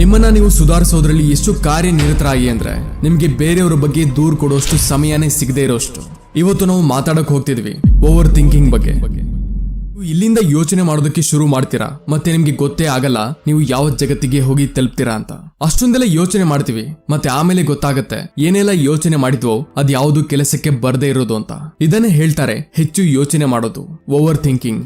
ನಿಮ್ಮನ್ನ ನೀವು ಸುಧಾರಿಸೋದ್ರಲ್ಲಿ ಎಷ್ಟು ಕಾರ್ಯನಿರತರಾಗಿ ಅಂದ್ರೆ ನಿಮ್ಗೆ ಬೇರೆಯವರ ಬಗ್ಗೆ ದೂರ್ ಕೊಡೋಷ್ಟು ಸಮಯನೇ ಸಿಗದೆ ಇರೋಷ್ಟು. ಇವತ್ತು ನಾವು ಮಾತಾಡಕ್ ಹೋಗ್ತಿದ್ವಿ ಓವರ್ ಥಿಂಕಿಂಗ್ ಬಗ್ಗೆ. ಇಲ್ಲಿಂದ ಯೋಚನೆ ಮಾಡೋದಕ್ಕೆ ಶುರು ಮಾಡ್ತೀರಾ? ಮತ್ತೆ ನಿಮ್ಗೆ ಗೊತ್ತೇ ಆಗಲ್ಲ, ನೀವು ಯಾವ ಜಗತ್ತಿಗೆ ಹೋಗಿ ತಲುಪ್ತೀರಾ ಅಂತ. ಅಷ್ಟೊಂದೆಲ್ಲ ಯೋಚನೆ ಮಾಡ್ತೀವಿ, ಮತ್ತೆ ಆಮೇಲೆ ಗೊತ್ತಾಗತ್ತೆ, ಏನೆಲ್ಲ ಯೋಚನೆ ಮಾಡಿದ್ವೋ, ಅದ್ ಯಾವುದು ಕೆಲಸಕ್ಕೆ ಬರ್ದೇ ಇರೋದು ಅಂತ. ಇದನ್ನೇ ಹೇಳ್ತಾರೆ ಹೆಚ್ಚು ಯೋಚನೆ ಮಾಡೋದು ಓವರ್ ಥಿಂಕಿಂಗ್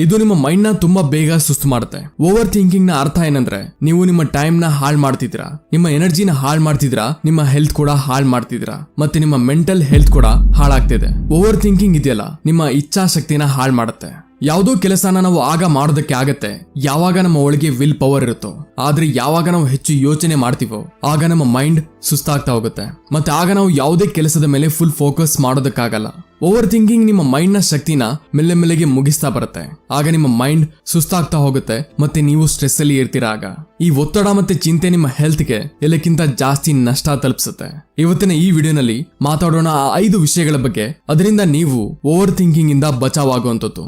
ಇದು ನಿಮ್ಮ ಮೈಂಡ್ನ ತುಂಬಾ ಬೇಗ ಸುಸ್ತು ಮಾಡುತ್ತೆ. ಓವರ್ ಥಿಂಕಿಂಗ್ನ ಅರ್ಥ ಏನಂದ್ರೆ, ನೀವು ನಿಮ್ಮ ಟೈಮ್ನ ಹಾಳ್ ಮಾಡ್ತಿದ್ದೀರಾ. ನಿಮ್ಮ ಎನರ್ಜಿನ ಹಾಳ್ ಮಾಡ್ತಿದ್ದೀರಾ. ನಿಮ್ಮ ಹೆಲ್ತ್ ಕೂಡ ಹಾಳ್ ಮಾಡ್ತಿದ್ದೀರಾ. ಮತ್ತೆ ನಿಮ್ಮ ಮೆಂಟಲ್ ಹೆಲ್ತ್ ಕೂಡ ಹಾಳಾಗ್ತಿದೆ. ಓವರ್ ಥಿಂಕಿಂಗ್ ಇದೆಯಲ್ಲ, ನಿಮ್ಮ ಇಚ್ಛಾಶಕ್ತಿನ ಹಾಳ್ ಮಾಡುತ್ತೆ. ಯಾವುದೋ ಕೆಲಸನ ನಾವು ಆಗ ಮಾಡೋದಕ್ಕೆ ಆಗತ್ತೆ. ಯಾವಾಗ ನಮ್ಮ ಒಳಗೆ ವಿಲ್ ಪವರ್ ಇರುತ್ತೋ, ಆದ್ರೆ ಯಾವಾಗ ನಾವು ಹೆಚ್ಚು ಯೋಚನೆ ಮಾಡ್ತೀವೋ, ಆಗ ನಮ್ಮ ಮೈಂಡ್ ಸುಸ್ತಾಗ್ತಾ ಹೋಗುತ್ತೆ. ಮತ್ತೆ ಆಗ ನಾವು ಯಾವುದೇ ಕೆಲಸದ ಮೇಲೆ ಫುಲ್ ಫೋಕಸ್ ಮಾಡೋದಕ್ಕಾಗಲ್ಲ. ಓವರ್ ಥಿಂಕಿಂಗ್ ನಿಮ್ಮ ಮೈಂಡ್ನ ಶಕ್ತಿನ ಮೆಲ್ಲೆ ಮೆಲ್ಲೆಗೆ ಮುಗಿಸ್ತಾ ಬರುತ್ತೆ. ಆಗ ನಿಮ್ಮ ಮೈಂಡ್ ಸುಸ್ತಾಗ್ತಾ ಹೋಗುತ್ತೆ, ಮತ್ತೆ ನೀವು ಸ್ಟ್ರೆಸ್ ಅಲ್ಲಿ ಇರ್ತೀರಾ ಆಗ. ಈ ಒತ್ತಡ ಮತ್ತೆ ಚಿಂತೆ ನಿಮ್ಮ ಹೆಲ್ತ್ಗೆ ಎಲ್ಲಕ್ಕಿಂತ ಜಾಸ್ತಿ ನಷ್ಟ ತಲುಪಿಸುತ್ತೆ. ಇವತ್ತಿನ ಈ ವಿಡಿಯೋನಲ್ಲಿ ಮಾತಾಡೋಣ ಆ ಐದು ವಿಷಯಗಳ ಬಗ್ಗೆ. ಅದರಿಂದ ನೀವು ಓವರ್ ಥಿಂಕಿಂಗ್ ಇಂದ ಬಚಾವಾಗುವಂಥದ್ದು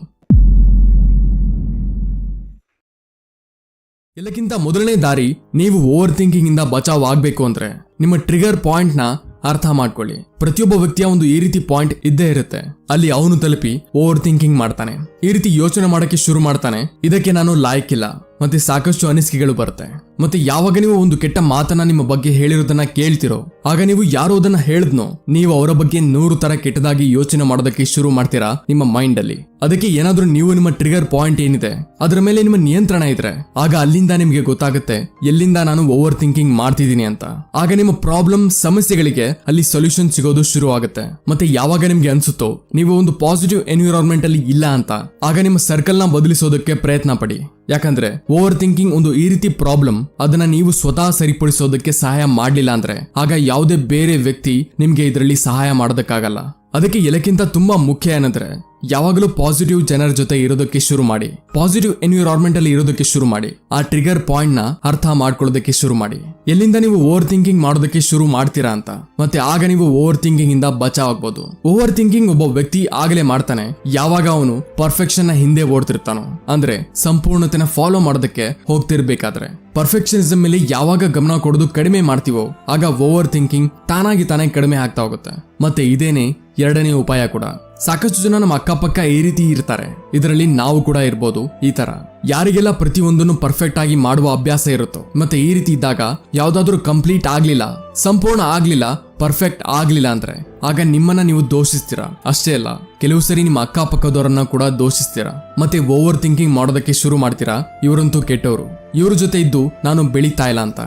ಎಲ್ಲಕ್ಕಿಂತ ಮೊದಲನೇ ದಾರಿ ನೀವು ಓವರ್ ಥಿಂಕಿಂಗ್ ಇಂದ ಬಚಾವ್ ಆಗ್ಬೇಕು ಅಂದ್ರೆ ನಿಮ್ಮ ಟ್ರಿಗರ್ ಪಾಯಿಂಟ್ನ ಅರ್ಥ ಮಾಡ್ಕೊಳ್ಳಿ. ಪ್ರತಿಯೊಬ್ಬ ವ್ಯಕ್ತಿಯ ಒಂದು ಈ ರೀತಿ ಪಾಯಿಂಟ್ ಇದ್ದೇ ಇರುತ್ತೆ. ಅಲ್ಲಿ ಅವನು ತಲುಪಿ ಓವರ್ ಥಿಂಕಿಂಗ್ ಮಾಡ್ತಾನೆ. ಈ ರೀತಿ ಯೋಚನೆ ಮಾಡಕ್ಕೆ ಶುರು ಮಾಡ್ತಾನೆ. ಇದಕ್ಕೆ ನಾನು ಲಾಯಕ್ಕಿಲ್ಲ ಮತ್ತೆ ಸಾಕಷ್ಟು ಅನಿಸಿಕೆಗಳು ಬರುತ್ತೆ. ಮತ್ತೆ ಯಾವಾಗ ನೀವು ಒಂದು ಕೆಟ್ಟ ಮಾತನ್ನ ನಿಮ್ಮ ಬಗ್ಗೆ ಹೇಳಿರೋದನ್ನ ಕೇಳ್ತಿರೋ ಆಗ ನೀವು ಯಾರೋ ಅದನ್ನ ಹೇಳಿದ್ನೋ, ನೀವು ಅವರ ಬಗ್ಗೆ ನೂರು ತರ ಕೆಟ್ಟದಾಗಿ ಯೋಚನೆ ಮಾಡೋದಕ್ಕೆ ಶುರು ಮಾಡ್ತೀರಾ ನಿಮ್ಮ ಮೈಂಡ್ ಅಲ್ಲಿ ಅದಕ್ಕೆ ಏನಾದ್ರೂ ನೀವು ನಿಮ್ಮ ಟ್ರಿಗರ್ ಪಾಯಿಂಟ್ ಏನಿದೆ, ಅದರ ಮೇಲೆ ನಿಮ್ಮ ನಿಯಂತ್ರಣ ಇದ್ರೆ, ಆಗ ಅಲ್ಲಿಂದ ನಿಮಗೆ ಗೊತ್ತಾಗುತ್ತೆ, ಎಲ್ಲಿಂದ ನಾನು ಓವರ್ ಥಿಂಕಿಂಗ್ ಮಾಡ್ತಿದ್ದೀನಿ ಅಂತ. ಆಗ ನಿಮ್ಮ ಪ್ರಾಬ್ಲಮ್ ಸಮಸ್ಯೆಗಳಿಗೆ ಅಲ್ಲಿ ಸೊಲ್ಯೂಷನ್ ಸಿಗೋದು ಶುರು ಆಗುತ್ತೆ. ಮತ್ತೆ ಯಾವಾಗ ನಿಮ್ಗೆ ಅನ್ಸುತ್ತೋ, ನೀವು ಒಂದು ಪಾಸಿಟಿವ್ ಎನ್ವಿರಾನ್ಮೆಂಟ್ ಅಲ್ಲಿ ಇಲ್ಲ ಅಂತ, ಆಗ ನಿಮ್ಮ ಸರ್ಕಲ್ನ ಬದಲಿಸೋದಕ್ಕೆ ಪ್ರಯತ್ನ ಪಡಿ. ಯಾಕಂದ್ರೆ ಓವರ್ ಥಿಂಕಿಂಗ್ ಒಂದು ಈ ರೀತಿ ಪ್ರಾಬ್ಲಮ್ ಅದನ್ನ ನೀವು ಸ್ವತಃ ಸರಿಪಡಿಸೋದಕ್ಕೆ ಸಹಾಯ ಮಾಡಲಿಲ್ಲ ಅಂದ್ರೆ, ಆಗ ಯಾವುದೇ ಬೇರೆ ವ್ಯಕ್ತಿ ನಿಮಗೆ ಇದರಲ್ಲಿ ಸಹಾಯ ಮಾಡೋದಕ್ಕಾಗಲ್ಲ. ಅದಕ್ಕೆ ಎಲ್ಲಕ್ಕಿಂತ ತುಂಬಾ ಮುಖ್ಯ ಏನಂದ್ರೆ, ಯಾವಾಗಲೂ ಪಾಸಿಟಿವ್ ಜನರ ಜೊತೆ ಇರೋದಕ್ಕೆ ಶುರು ಮಾಡಿ ಪಾಸಿಟಿವ್ ಎನ್ವಿರಾನ್ಮೆಂಟ್ ಅಲ್ಲಿ ಇರೋದಕ್ಕೆ ಶುರು ಮಾಡಿ, ಆ ಟ್ರಿಗರ್ ಪಾಯಿಂಟ್ನ ಅರ್ಥ ಮಾಡ್ಕೊಳ್ಳೋದಕ್ಕೆ ಶುರು ಮಾಡಿ. ಎಲ್ಲಿಂದ ನೀವು ಓವರ್ ಥಿಂಕಿಂಗ್ ಮಾಡೋದಕ್ಕೆ ಶುರು ಮಾಡ್ತೀರಾ ಅಂತ, ಮತ್ತೆ ಆಗ ನೀವು ಓವರ್ ಥಿಂಕಿಂಗ್ ಇಂದ ಬಚಾವ್ ಆಗ್ಬೋದು. ಓವರ್ ಥಿಂಕಿಂಗ್ ಒಬ್ಬ ವ್ಯಕ್ತಿ ಆಗಲೇ ಮಾಡ್ತಾನೆ, ಯಾವಾಗ ಅವನು ಪರ್ಫೆಕ್ಷನ್ನ ಹಿಂದೆ ಓಡ್ತಿರ್ತಾನೋ. ಅಂದ್ರೆ, ಸಂಪೂರ್ಣತೆನ ಫಾಲೋ ಮಾಡೋದಕ್ಕೆ ಹೋಗ್ತಿರ್ಬೇಕಾದ್ರೆ. ಪರ್ಫೆಕ್ಷನಿಸಮ್ ಮೇಲೆ ಯಾವಾಗ ಗಮನ ಕೊಡೋದು ಕಡಿಮೆ ಮಾಡ್ತೀವೋ, ಆಗ ಓವರ್ ಥಿಂಕಿಂಗ್ ತಾನಾಗಿ ತಾನೇ ಕಡಿಮೆ ಆಗ್ತಾ ಹೋಗುತ್ತೆ. ಮತ್ತೆ ಇದೇನೆ ಎರಡನೇ ಉಪಾಯ ಕೂಡ. ಸಾಕಷ್ಟು ಜನ ನಮ್ಮ ಅಕ್ಕಪಕ್ಕ ಈ ರೀತಿ ಇರ್ತಾರೆ. ಇದರಲ್ಲಿ ನಾವು ಕೂಡ ಇರ್ಬೋದು. ಈ ತರ. ಯಾರಿಗೆಲ್ಲ ಪ್ರತಿಯೊಂದನ್ನು ಪರ್ಫೆಕ್ಟ್ ಆಗಿ ಮಾಡುವ ಅಭ್ಯಾಸ ಇರುತ್ತೋ, ಮತ್ತೆ ಈ ರೀತಿ ಇದ್ದಾಗ ಯಾವ್ದಾದ್ರೂ ಕಂಪ್ಲೀಟ್ ಆಗ್ಲಿಲ್ಲ, ಸಂಪೂರ್ಣ ಆಗ್ಲಿಲ್ಲ ಪರ್ಫೆಕ್ಟ್ ಆಗ್ಲಿಲ್ಲ ಅಂದ್ರೆ, ಆಗ ನಿಮ್ಮನ್ನ ನೀವು ದೋಷಿಸ್ತೀರಾ? ಅಷ್ಟೇ ಅಲ್ಲ. ಕೆಲವು ಸರಿ ನಿಮ್ಮ ಅಕ್ಕಪಕ್ಕದವರನ್ನ ಕೂಡ ದೋಷಿಸ್ತೀರಾ? ಮತ್ತೆ ಓವರ್ ಥಿಂಕಿಂಗ್ ಮಾಡೋದಕ್ಕೆ ಶುರು ಮಾಡ್ತೀರಾ? ಇವರಂತೂ ಕೆಟ್ಟವರು. ಇವ್ರ ಜೊತೆ ಇದ್ದು ನಾನು ಬೆಳೀತಾ ಇಲ್ಲ ಅಂತ.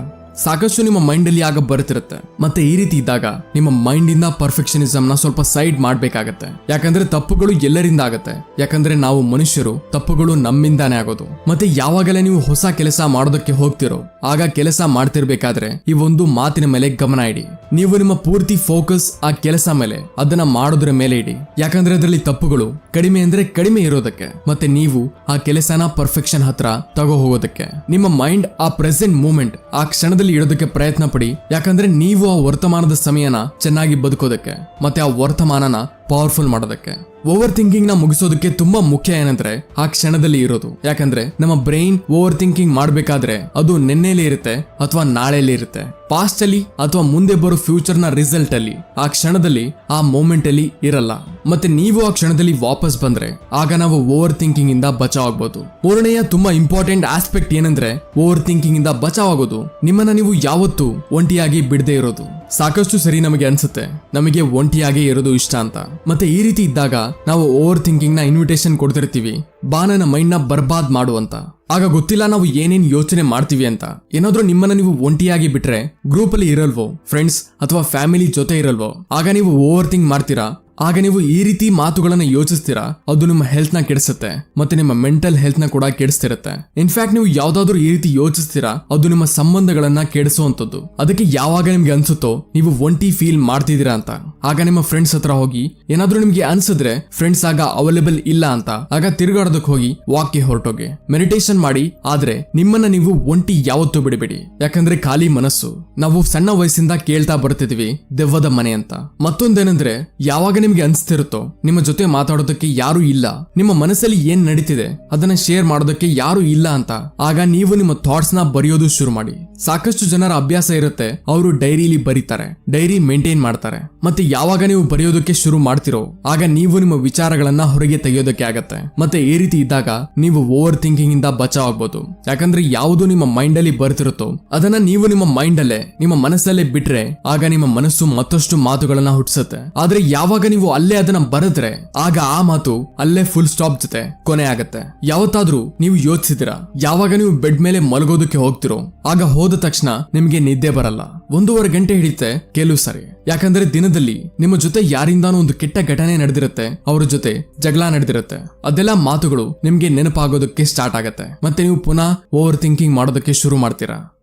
ಸಾಕಷ್ಟು ನಿಮ್ಮ ಮೈಂಡ್ ಅಲ್ಲಿ ಆಗ ಬರ್ತಿರುತ್ತೆ. ಮತ್ತೆ ಈ ರೀತಿ ಇದ್ದಾಗ ನಿಮ್ಮ ಮೈಂಡ್ ಇಂದ ಪರ್ಫೆಕ್ಷನಿಸಮ್ನ ಸ್ವಲ್ಪ ಸೈಡ್ ಮಾಡಬೇಕಾಗತ್ತೆ. ಯಾಕಂದ್ರೆ ತಪ್ಪುಗಳು ಎಲ್ಲರಿಂದ ಆಗತ್ತೆ. ಯಾಕಂದ್ರೆ ನಾವು ಮನುಷ್ಯರು, ತಪ್ಪುಗಳು ನಮ್ಮಿಂದಾನೇ ಆಗೋದು. ಮತ್ತೆ ಯಾವಾಗಲೇ ನೀವು ಹೊಸ ಕೆಲಸ ಮಾಡೋದಕ್ಕೆ ಹೋಗ್ತಿರೋ, ಆಗ ಕೆಲಸ ಮಾಡ್ತಿರ್ಬೇಕಾದ್ರೆ ಈ ಒಂದು ಮಾತಿನ ಮೇಲೆ ಗಮನ ಇಡಿ. ನೀವು ನಿಮ್ಮ ಪೂರ್ತಿ ಫೋಕಸ್ ಆ ಕೆಲಸ ಮೇಲೆ, ಅದನ್ನ ಮಾಡೋದ್ರ ಮೇಲೆ ಇಡಿ. ಯಾಕಂದ್ರೆ ಅದರಲ್ಲಿ ತಪ್ಪುಗಳು ಕಡಿಮೆ ಅಂದ್ರೆ ಕಡಿಮೆ ಇರೋದಕ್ಕೆ. ಮತ್ತೆ ನೀವು ಆ ಕೆಲಸನ ಪರ್ಫೆಕ್ಷನ್ ಹತ್ರ ತಗೋ ಹೋಗೋದಕ್ಕೆ. ನಿಮ್ಮ ಮೈಂಡ್ ಆ ಪ್ರೆಸೆಂಟ್ ಮೂಮೆಂಟ್ ಆ ಕ್ಷಣದಲ್ಲಿ ಇಡೋದಕ್ಕೆ ಪ್ರಯತ್ನ ಪಡಿ ಯಾಕಂದ್ರೆ ನೀವು ಆ ವರ್ತಮಾನದ ಸಮಯನ ಚೆನ್ನಾಗಿ ಬದುಕೋದಕ್ಕೆ ಮತ್ತೆ ಆ ವರ್ತಮಾನನ ಪವರ್ಫುಲ್ ಮಾಡೋದಕ್ಕೆ. ಓವರ್ ಥಿಂಕಿಂಗ್ನ ಮುಗಿಸೋದಕ್ಕೆ ತುಂಬಾ ಮುಖ್ಯ ಏನಂದ್ರೆ, ಆ ಕ್ಷಣದಲ್ಲಿ ಇರೋದು. ಯಾಕಂದ್ರೆ, ನಮ್ಮ ಬ್ರೈನ್ ಓವರ್ ಥಿಂಕಿಂಗ್ ಮಾಡಬೇಕಾದ್ರೆ ಅದು ನಿನ್ನೆಲಿ ಇರುತ್ತೆ ಅಥವಾ ನಾಳೆಲಿ ಇರುತ್ತೆ. ಪಾಸ್ಟ್ ಅಲ್ಲಿ ಅಥವಾ ಮುಂದೆ ಬರೋ ಫ್ಯೂಚರ್ನ ರಿಸಲ್ಟ್ ಅಲ್ಲಿ, ಆ ಕ್ಷಣದಲ್ಲಿ, ಆ ಮೂಮೆಂಟ್ ಅಲ್ಲಿ ಇರಲ್ಲ. ಮತ್ತೆ ನೀವು ಆ ಕ್ಷಣದಲ್ಲಿ ವಾಪಸ್ ಬಂದ್ರೆ, ಆಗ ನಾವು ಓವರ್ ಥಿಂಕಿಂಗ್ ಇಂದ ಬಚಾವ್ ಆಗ್ಬೋದು ಮೂರನೆಯ ತುಂಬಾ ಇಂಪಾರ್ಟೆಂಟ್ ಆಸ್ಪೆಕ್ಟ್ ಏನಂದ್ರೆ ಓವರ್ ಥಿಂಕಿಂಗ್ ಇಂದ ಬಚಾವ್ ಆಗೋದು ನಿಮ್ಮನ್ನ ನೀವು ಯಾವತ್ತೂ ಒಂಟಿಯಾಗಿ ಬಿಡದೆ ಇರೋದು. ಸಾಕಷ್ಟು ಸರಿ ನಮಗೆ ಅನ್ಸುತ್ತೆ, ನಮಗೆ ಒಂಟಿಯಾಗಿ ಇರೋದು ಇಷ್ಟ ಅಂತ. ಮತ್ತೆ ಈ ರೀತಿ ಇದ್ದಾಗ ನಾವು ಓವರ್ ಥಿಂಕಿಂಗ್ನ ಇನ್ವಿಟೇಷನ್ ಕೊಡ್ತಿರ್ತೀವಿ. ಬಾನನ ಮೈಂಡ್ನ ಬರ್ಬಾದ್ ಮಾಡು ಅಂತ. ಆಗ ಗೊತ್ತಿಲ್ಲ ನಾವು ಏನೇನ್ ಯೋಚನೆ ಮಾಡ್ತೀವಿ ಅಂತ. ಏನಾದರೂ ನಿಮ್ಮನ್ನ ನೀವು ಒಂಟಿಯಾಗಿ ಬಿಟ್ರೆ ಗ್ರೂಪ್ ಅಲ್ಲಿ ಇರಲ್ವೋ ಫ್ರೆಂಡ್ಸ್ ಅಥವಾ ಫ್ಯಾಮಿಲಿ ಜೊತೆ ಇರಲ್ವೋ, ಆಗ ನೀವು ಓವರ್ ಥಿಂಕ್ ಮಾಡ್ತೀರಾ? ಆಗ ನೀವು ಈ ರೀತಿ ಮಾತುಗಳನ್ನ ಯೋಚಿಸ್ತೀರಾ? ಅದು ನಿಮ್ಮ ಹೆಲ್ತ್ನ ಕೆಡಿಸುತ್ತೆ, ಮತ್ತೆ ನಿಮ್ಮ ಮೆಂಟಲ್ ಹೆಲ್ತ್ನ ಕೂಡ ಕೆಡಿಸ್ತಿರುತ್ತೆ. ಇನ್ಫ್ಯಾಕ್ಟ್ ನೀವು ಯಾವ್ದಾದ್ರು ಈ ರೀತಿ ಯೋಚಿಸ್ತೀರಾ? ಅದು ನಿಮ್ಮ ಸಂಬಂಧಗಳನ್ನ ಕೆಡಿಸುವಂತದ್ದು ಅದಕ್ಕೆ ಯಾವಾಗ ನಿಮ್ಗೆ ಅನ್ಸುತ್ತೋ, ನೀವು ಒಂಟಿ ಫೀಲ್ ಮಾಡ್ತಿದ್ದೀರಾ ಅಂತ. ಆಗ ನಿಮ್ಮ ಫ್ರೆಂಡ್ಸ್ ಹತ್ರ ಹೋಗಿ, ಏನಾದ್ರೂ ನಿಮ್ಗೆ ಅನ್ಸಿದ್ರೆ ಫ್ರೆಂಡ್ಸ್ ಆಗ ಅವೈಲೇಬಲ್ ಇಲ್ಲ ಅಂತ. ಆಗ ತಿರುಗಾಡೋದಕ್ಕೆ ಹೋಗಿ ವಾಕ್ಗೆ ಹೊರಟೋಗಿ. ಮೆಡಿಟೇಷನ್ ಮಾಡಿ, ಆದ್ರೆ ನಿಮ್ಮನ್ನ ನೀವು ಒಂಟಿ ಯಾವತ್ತೂ ಬಿಡಬೇಡಿ. ಯಾಕಂದ್ರೆ ಖಾಲಿ ಮನಸ್ಸು. ನಾವು ಸಣ್ಣ ವಯಸ್ಸಿಂದ ಕೇಳ್ತಾ ಬರ್ತಿದ್ವಿ, ದೆವ್ವದ ಮನೆ ಅಂತ. ಮತ್ತೊಂದೇನಂದ್ರೆ, ಯಾವಾಗ ನಿಮಗೆ ಅನಿಸ್ತಿರುತ್ತೋ? ನಿಮ್ಮ ಜೊತೆ ಮಾತಾಡೋದಕ್ಕೆ ಯಾರು ಇಲ್ಲ. ನಿಮ್ಮ ಮನಸ್ಸಲ್ಲಿ ಏನ್ ನಡೀತಿದೆ? ಅದನ್ನ ಶೇರ್ ಮಾಡೋದಕ್ಕೆ ಯಾರು ಇಲ್ಲ ಅಂತ. ಆಗ ನೀವು ನಿಮ್ಮ ಥಾಟ್ಸ್ನ ಬರೆಯೋದು ಶುರು ಮಾಡಿ. ಸಾಕಷ್ಟು ಜನರ ಅಭ್ಯಾಸ ಇರುತ್ತೆ, ಅವರು ಡೈರಿಲಿ ಬರೀತಾರೆ, ಡೈರಿ ಮೇಂಟೈನ್ ಮಾಡ್ತಾರೆ. ಮತ್ತೆ ಯಾವಾಗ ನೀವು ಬರೆಯೋದಕ್ಕೆ ಶುರು ಮಾಡ್ತಿರೋ, ಆಗ ನೀವು ನಿಮ್ಮ ವಿಚಾರಗಳನ್ನ ಹೊರಗೆ ತೆಗೆಯೋದಕ್ಕೆ ಆಗತ್ತೆ. ಮತ್ತೆ ಈ ರೀತಿ ಇದ್ದಾಗ ನೀವು ಓವರ್ ಥಿಂಕಿಂಗ್ ಇಂದ ಬಚಾವ್ ಆಗ್ಬೋದು. ಯಾಕಂದ್ರೆ ಯಾವುದು ನಿಮ್ಮ ಮೈಂಡ್ ಅಲ್ಲಿ ಬರ್ತಿರುತ್ತೋ, ಅದನ್ನ ನೀವು ನಿಮ್ಮ ಮೈಂಡ್ ಅಲ್ಲೇ, ನಿಮ್ಮ ಮನಸ್ಸಲ್ಲೇ ಬಿಟ್ರೆ, ಆಗ ನಿಮ್ಮ ಮನಸ್ಸು ಮತ್ತಷ್ಟು ಮಾತುಗಳನ್ನ ಹುಟ್ಟಿಸುತ್ತೆ ಆದ್ರೆ ಯಾವಾಗ ನೀವು ಅಲ್ಲೇ ಅದನ್ನ ಬರೆದ್ರೆ ಆಗ ಆ ಮಾತು ಅಲ್ಲೇ ಫುಲ್ ಸ್ಟಾಪ್ ಜೊತೆ ಕೊನೆ ಆಗತ್ತೆ ಯಾವತ್ತಾದ್ರೂ ನೀವು ಯೋಚಿಸಿದಿರಾ? ಯಾವಾಗ ನೀವು ಬೆಡ್ ಮೇಲೆ ಮಲಗೋದಕ್ಕೆ ಹೋಗ್ತಿರೋ? ಆಗ ಹೋದ ತಕ್ಷಣ ನಿಮ್ಗೆ ನಿದ್ದೆ ಬರಲ್ಲ. ಒಂದೂವರೆ ಗಂಟೆ ಹಿಡಿಯುತ್ತೆ ಕೆಲವು ಸಾರಿ. ಯಾಕಂದ್ರೆ ದಿನದಲ್ಲಿ ನಿಮ್ಮ ಜೊತೆ ಯಾರಿಂದಾನೂ ಒಂದು ಕೆಟ್ಟ ಘಟನೆ ನಡೆದಿರುತ್ತೆ, ಅವ್ರ ಜೊತೆ ಜಗಳ ನಡೆದಿರುತ್ತೆ. ಅದೆಲ್ಲ ಮಾತುಗಳು ನಿಮ್ಗೆ ನೆನಪಾಗೋದಕ್ಕೆ ಸ್ಟಾರ್ಟ್ ಆಗತ್ತೆ. ಮತ್ತೆ ನೀವು ಪುನಃ ಓವರ್ ಥಿಂಕಿಂಗ್ ಮಾಡೋದಕ್ಕೆ ಶುರು ಮಾಡ್ತೀರಾ?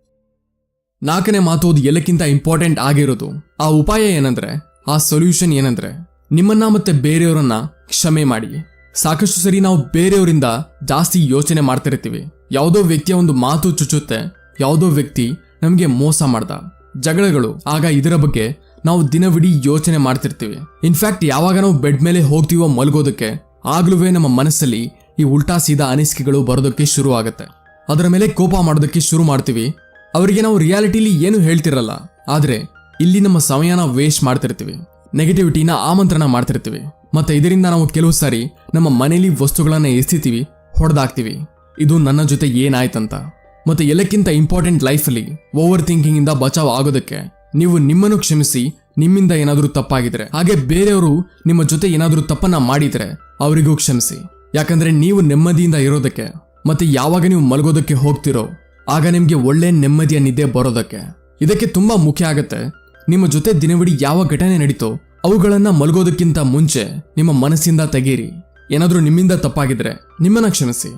ನಾಲ್ಕನೇ ಮಾತು ಅದು ಎಲ್ಲಕ್ಕಿಂತ ಇಂಪಾರ್ಟೆಂಟ್ ಆಗಿರೋದು. ಆ ಉಪಾಯ ಏನಂದ್ರೆ, ಆ ಸೊಲ್ಯೂಷನ್ ಏನಂದ್ರೆ ನಿಮ್ಮನ್ನ ಮತ್ತೆ ಬೇರೆಯವರನ್ನ ಕ್ಷಮೆ ಮಾಡಿ. ಸಾಕಷ್ಟು ಸರಿ ನಾವು ಬೇರೆಯವರಿಂದ ಜಾಸ್ತಿ ಯೋಚನೆ ಮಾಡ್ತಿರ್ತೀವಿ. ಯಾವುದೋ ವ್ಯಕ್ತಿಯ ಒಂದು ಮಾತು ಚುಚ್ಚುತ್ತೆ, ಯಾವುದೋ ವ್ಯಕ್ತಿ ನಮಗೆ ಮೋಸ ಮಾಡ್ದ. ಜಗಳಗಳು, ಆಗ ಇದರ ಬಗ್ಗೆ ನಾವು ದಿನವಿಡೀ ಯೋಚನೆ ಮಾಡ್ತಿರ್ತೀವಿ. ಇನ್ಫ್ಯಾಕ್ಟ್ ಯಾವಾಗ ನಾವು ಬೆಡ್ ಮೇಲೆ ಹೋಗ್ತೀವೋ ಮಲಗೋದಕ್ಕೆ ಆಗ್ಲೂ ನಮ್ಮ ಮನಸ್ಸಲ್ಲಿ ಈ ಉಲ್ಟಾ ಸೀದಾ ಅನಿಸಿಕೆಗಳು ಬರೋದಕ್ಕೆ ಶುರು ಆಗುತ್ತೆ. ಅದರ ಮೇಲೆ ಕೋಪ ಮಾಡೋದಕ್ಕೆ ಶುರು ಮಾಡ್ತೀವಿ. ಅವರಿಗೆ ನಾವು ರಿಯಾಲಿಟಿಲಿ ಏನು ಹೇಳ್ತಿರಲ್ಲ. ಆದರೆ, ಇಲ್ಲಿ ನಮ್ಮ ಸಮಯನ ವೇಸ್ಟ್ ಮಾಡ್ತಿರ್ತೀವಿ. ನೆಗೆಟಿವಿಟಿನ ಆಮಂತ್ರಣ ಮಾಡ್ತಿರ್ತೀವಿ. ಮತ್ತೆ ಇದರಿಂದ ನಾವು ಕೆಲವು ಸಾರಿ ನಮ್ಮ ಮನೇಲಿ ವಸ್ತುಗಳನ್ನ ಎಸ್ತಿತೀವಿ, ಹೊಡೆದಾಕ್ತೀವಿ. ಇದು ನನ್ನ ಜೊತೆ ಏನಾಯ್ತಂತ. ಮತ್ತೆ ಎಲ್ಲಕ್ಕಿಂತ ಇಂಪಾರ್ಟೆಂಟ್ ಲೈಫಲ್ಲಿ ಓವರ್ ಥಿಂಕಿಂಗ್ ಇಂದ ಬಚಾವ್ ಆಗೋದಕ್ಕೆ ನೀವು ನಿಮ್ಮನ್ನು ಕ್ಷಮಿಸಿ, ನಿಮ್ಮಿಂದ ಏನಾದರೂ ತಪ್ಪಾಗಿದ್ರೆ. ಹಾಗೆ ಬೇರೆಯವರು ನಿಮ್ಮ ಜೊತೆ ಏನಾದರೂ ತಪ್ಪನ್ನ ಮಾಡಿದ್ರೆ ಅವರಿಗೂ ಕ್ಷಮಿಸಿ. ಯಾಕಂದ್ರೆ ನೀವು ನೆಮ್ಮದಿಯಿಂದ ಇರೋದಕ್ಕೆ ಮತ್ತೆ ಯಾವಾಗ ನೀವು ಮಲಗೋದಕ್ಕೆ ಹೋಗ್ತಿರೋ, ಆಗ ನಿಮಗೆ ಒಳ್ಳೆ ನೆಮ್ಮದಿಯ ನಿದ್ದೆ ಬರೋದಕ್ಕೆ. ಇದಕ್ಕೆ ತುಂಬಾ ಮುಖ್ಯ ಆಗತ್ತೆ. ನಿಮ್ಮ ಜೊತೆ ದಿನವಿಡೀ ಯಾವ ಘಟನೆ ನಡೀತೋ ಅವುಗಳನ್ನ ಮಲಗೋದಕ್ಕಿಂತ ಮುಂಚೆ ನಿಮ್ಮ ಮನಸ್ಸಿಂದ ತೆಗೀರಿ. ಏನಾದರೂ ನಿಮ್ಮಿಂದ ತಪ್ಪಾಗಿದ್ರೆ ನಿಮ್ಮನ್ನ ಕ್ಷಮಿಸಿ.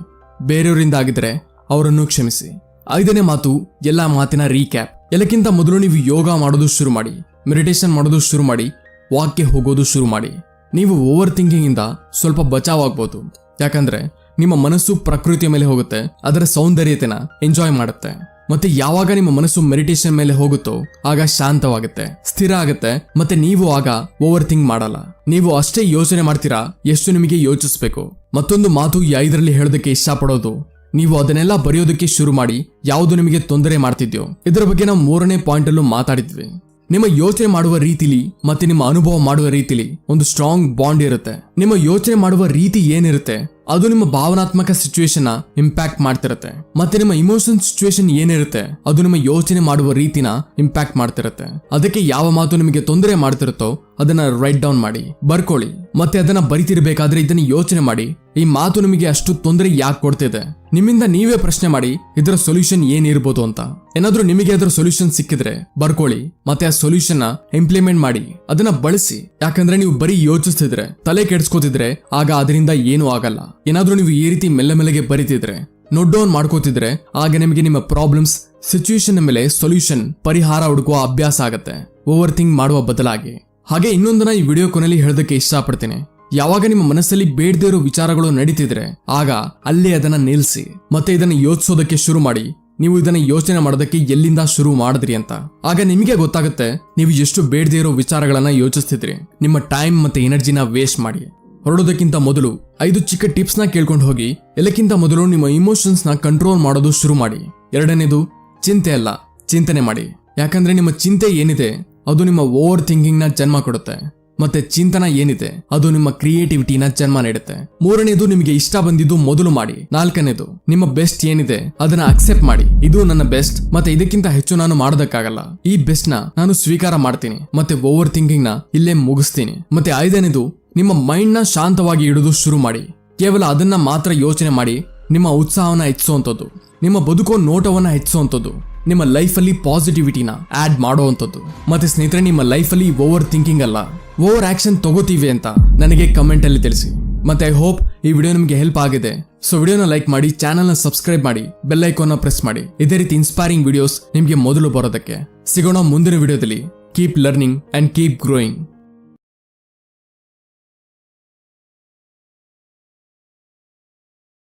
ಬೇರೆಯವರಿಂದ ಆಗಿದ್ರೆ ಅವರನ್ನು ಕ್ಷಮಿಸಿ. ಐದನೇ ಮಾತು, ಎಲ್ಲ ಮಾತಿನ ರೀಕ್ಯಾಪ್ ಎಲ್ಲಕ್ಕಿಂತ ಮೊದಲು ನೀವು ಯೋಗ ಮಾಡೋದು ಶುರು ಮಾಡಿ ಮೆಡಿಟೇಷನ್ ಮಾಡೋದು ಶುರು ಮಾಡಿ ವಾಕ್ಗೆ ಹೋಗೋದು ಶುರು ಮಾಡಿ. ನೀವು ಓವರ್ ಥಿಂಕಿಂಗ್ ಇಂದ ಸ್ವಲ್ಪ ಬಚಾವಾಗ್ಬೋದು. ಯಾಕಂದ್ರೆ ನಿಮ್ಮ ಮನಸ್ಸು ಪ್ರಕೃತಿಯ ಮೇಲೆ ಹೋಗುತ್ತೆ, ಅದರ ಸೌಂದರ್ಯತೆನ ಎಂಜಾಯ್ ಮಾಡುತ್ತೆ. ಮತ್ತೆ ಯಾವಾಗ ನಿಮ್ಮ ಮನಸ್ಸು ಮೆಡಿಟೇಷನ್ ಮೇಲೆ ಹೋಗುತ್ತೋ ಆಗ ಶಾಂತವಾಗುತ್ತೆ, ಸ್ಥಿರ ಆಗುತ್ತೆ, ಮತ್ತೆ ನೀವು ಆಗ ಓವರ್ ಥಿಂಕ್ ಮಾಡಲ್ಲ. ನೀವು ಅಷ್ಟೇ ಯೋಚನೆ ಮಾಡ್ತೀರಾ, ಎಷ್ಟು ನಿಮಗೆ ಯೋಚಿಸ್ಬೇಕು. ಮತ್ತೊಂದು ಮಾತು ಈ ಐದರಲ್ಲಿ ಹೇಳೋದಕ್ಕೆ ಇಷ್ಟಪಡೋದು, ನೀವು ಅದನ್ನೆಲ್ಲ ಬರೆಯೋದಕ್ಕೆ ಶುರು ಮಾಡಿ ಯಾವುದು ನಿಮಗೆ ತೊಂದರೆ ಮಾಡ್ತಿದ್ಯೋ. ಇದರ ಬಗ್ಗೆ ನಾವು ಮೂರನೇ ಪಾಯಿಂಟ್ ಅಲ್ಲೂ ಮಾತಾಡಿದ್ವಿ. ನಿಮ್ಮ ಯೋಚನೆ ಮಾಡುವ ರೀತಿಲಿ, ಮತ್ತೆ ನಿಮ್ಮ ಅನುಭವ ಮಾಡುವ ರೀತಿಲಿ ಒಂದು ಸ್ಟ್ರಾಂಗ್ ಬಾಂಡ್ ಇರುತ್ತೆ. ನಿಮ್ಮ ಯೋಚನೆ ಮಾಡುವ ರೀತಿ ಏನಿರುತ್ತೆ, ಅದು ನಿಮ್ಮ ಭಾವನಾತ್ಮಕ ಸಿಚುವೇಶನ್ ಇಂಪ್ಯಾಕ್ಟ್ ಮಾಡ್ತಿರುತ್ತೆ. ಮತ್ತೆ ನಿಮ್ಮ ಇಮೋಷನ್ ಸಿಚುವೇಶನ್ ಏನಿರುತ್ತೆ, ಅದು ನಿಮ್ಮ ಯೋಚನೆ ಮಾಡುವ ರೀತಿನ ಇಂಪ್ಯಾಕ್ಟ್ ಮಾಡ್ತಿರುತ್ತೆ. ಅದಕ್ಕೆ ಯಾವ ಮಾತು ನಿಮಗೆ ತೊಂದರೆ ಮಾಡ್ತಿರುತ್ತೋ, ಅದನ್ನ ರೈಟ್ ಡೌನ್ ಮಾಡಿ. ಬರ್ಕೊಳ್ಳಿ. ಮತ್ತೆ ಅದನ್ನ ಬರಿತಿರ್ಬೇಕಾದ್ರೆ ಇದನ್ನ ಯೋಚನೆ ಮಾಡಿ. ಈ ಮಾತು ನಿಮಗೆ ಅಷ್ಟು ತೊಂದರೆ ಯಾಕೆ ಕೊಡ್ತಿದೆ? ನಿಮ್ಮಿಂದ ನೀವೇ ಪ್ರಶ್ನೆ ಮಾಡಿ, ಇದರ ಸೊಲ್ಯೂಷನ್ ಏನಿರ್ಬೋದು ಅಂತ. ಏನಾದ್ರೂ ನಿಮಗೆ ಅದರ ಸೊಲ್ಯೂಷನ್ ಸಿಕ್ಕಿದ್ರೆ ಬರ್ಕೊಳ್ಳಿ. ಮತ್ತೆ ಆ ಸೊಲ್ಯೂಷನ್ ಇಂಪ್ಲಿಮೆಂಟ್ ಮಾಡಿ. ಅದನ್ನ ಬಳಸಿ. ಯಾಕಂದ್ರೆ ನೀವು ಬರೀ ಯೋಚಿಸ್ತಿದ್ರೆ ತಲೆ ಕೆಡ್ಸ್ಕೋತಿದ್ರೆ ಆಗ ಅದರಿಂದ ಏನೂ ಆಗಲ್ಲ. ಏನಾದ್ರೂ ನೀವು ಈ ರೀತಿ ಮೆಲ್ಲ ಮೆಲ್ಲಗೆ ಬರೀತಿದ್ರೆ ನೋಟ್ ಡೌನ್ ಮಾಡ್ಕೋತಿದ್ರೆ, ಆಗ ನಿಮಗೆ ನಿಮ್ಮ ಪ್ರಾಬ್ಲಮ್ಸ್ ಸಿಚುವೇಶನ್ ಮೇಲೆ ಸೊಲ್ಯೂಷನ್ ಪರಿಹಾರ ಹುಡುಕುವ ಅಭ್ಯಾಸ ಆಗತ್ತೆ. ಓವರ್ ಥಿಂಕ್ ಮಾಡುವ ಬದಲಾಗಿ. ಹಾಗೆ ಇನ್ನೊಂದನ್ನ ಈ ವಿಡಿಯೋ ಕೊನೆಯಲ್ಲಿ ಹೇಳೋದಕ್ಕೆ ಇಷ್ಟಪಡ್ತೀನಿ. ಯಾವಾಗ ನಿಮ್ಮ ಮನಸ್ಸಲ್ಲಿ ಬೇಡದೇ ಇರೋ ವಿಚಾರಗಳು ನಡೀತಿದ್ರೆ, ಆಗ ಅಲ್ಲೇ ಅದನ್ನ ನಿಲ್ಸಿ. ಮತ್ತೆ ಇದನ್ನ ಯೋಚಿಸೋದಕ್ಕೆ ಶುರು ಮಾಡಿ. ನೀವು ಇದನ್ನ ಯೋಚನೆ ಮಾಡೋದಕ್ಕೆ ಎಲ್ಲಿಂದ ಶುರು ಮಾಡಿದ್ರಿ ಅಂತ? ಆಗ ನಿಮಗೆ ಗೊತ್ತಾಗುತ್ತೆ, ನೀವು ಎಷ್ಟು ಬೇಡದೇ ಇರೋ ವಿಚಾರಗಳನ್ನ ಯೋಚಿಸ್ತಿದ್ರಿ. ನಿಮ್ಮ ಟೈಮ್ ಮತ್ತೆ ಎನರ್ಜಿನ ವೇಸ್ಟ್ ಮಾಡಿ. ಹೊರಡೋದಕ್ಕಿಂತ ಮೊದಲು ಐದು ಚಿಕ್ಕ ಟಿಪ್ಸ್ನ ಕೇಳ್ಕೊಂಡು ಹೋಗಿ, ಎಲ್ಲಕ್ಕಿಂತ ಮೊದಲು ನಿಮ್ಮ ಇಮೋಷನ್ಸ್ನ ಕಂಟ್ರೋಲ್ ಮಾಡೋದು ಶುರು ಮಾಡಿ. ಎರಡನೇದು, ಚಿಂತೆ ಅಲ್ಲ, ಚಿಂತನೆ ಮಾಡಿ. ಯಾಕಂದ್ರೆ ನಿಮ್ಮ ಚಿಂತೆ ಏನಿದೆ, ಅದು ನಿಮ್ಮ ಓವರ್ ಥಿಂಕಿಂಗ್ನ ಜನ್ಮ ಕೊಡುತ್ತೆ. ಮತ್ತೆ ಚಿಂತನ ಏನಿದೆ? ಅದು ನಿಮ್ಮ ಕ್ರಿಯೇಟಿವಿಟಿನ ಜನ್ಮ ನೀಡುತ್ತೆ. ಮೂರನೇದು ನಿಮಗೆ ಇಷ್ಟ ಬಂದಿದ್ದು ಮೊದಲು ಮಾಡಿ. ನಾಲ್ಕನೇದು, ನಿಮ್ಮ ಬೆಸ್ಟ್ ಏನಿದೆ, ಅದನ್ನ ಅಕ್ಸೆಪ್ಟ್ ಮಾಡಿ. ಇದು ನನ್ನ ಬೆಸ್ಟ್, ಮತ್ತೆ ಇದಕ್ಕಿಂತ ಹೆಚ್ಚು ನಾನು ಮಾಡೋದಕ್ಕಾಗಲ್ಲ. ಈ ಬೆಸ್ಟ್ನ ನಾನು ಸ್ವೀಕಾರ ಮಾಡ್ತೀನಿ, ಮತ್ತೆ ಓವರ್ ಥಿಂಕಿಂಗ್ನ ಇಲ್ಲೇ ಮುಗಿಸ್ತೀನಿ. ಮತ್ತೆ ಐದನೇದು, ನಿಮ್ಮ ಮೈಂಡ್ನ ಶಾಂತವಾಗಿ ಇಡೋದು ಶುರು ಮಾಡಿ. ಕೇವಲ ಅದನ್ನ ಮಾತ್ರ ಯೋಚನೆ ಮಾಡಿ, ನಿಮ್ಮ ಉತ್ಸಾಹವನ್ನ ಹೆಚ್ಚಿಸುವಂಥದ್ದು. ನಿಮ್ಮ ಬದುಕೋ ನೋಟವನ್ನ ಹೆಚ್ಚಿಸುವಂಥದ್ದು. ನಿಮ್ಮ ಲೈಫಲ್ಲಿ ಪಾಸಿಟಿವಿಟಿನ ಆಡ್ ಮಾಡುವಂಥದ್ದು. ಮತ್ತೆ ಸ್ನೇಹಿತರೆ, ನಿಮ್ಮ ಲೈಫಲ್ಲಿ ಓವರ್ ಥಿಂಕಿಂಗ್ ಅಲ್ಲ. ಓವರ್ ಆಕ್ಷನ್ ತಗೋತೀವಿ ಅಂತ ನನಗೆ ಕಮೆಂಟ್ ಅಲ್ಲಿ ತಿಳಿಸಿ. ಮತ್ತೆ ಐ ಹೋಪ್ ಈ ವಿಡಿಯೋ ನಿಮಗೆ ಹೆಲ್ಪ್ ಆಗಿದೆ. ಸೊ ವಿಡಿಯೋನ ಲೈಕ್ ಮಾಡಿ ಚಾನಲ್ನ ಸಬ್ಸ್ಕ್ರೈಬ್ ಮಾಡಿ ಬೆಲ್ ಪ್ರೆಸ್ ಮಾಡಿ. ಇದೇ ರೀತಿ ಇನ್ಸ್ಪೈರಿಂಗ್ ವಿಡಿಯೋಸ್ ನಿಮಗೆ ಮೊದಲು ಬರೋದಕ್ಕೆ. ಸಿಗೋಣ ಮುಂದಿನ ವಿಡಿಯೋದಲ್ಲಿ keep learning and keep growing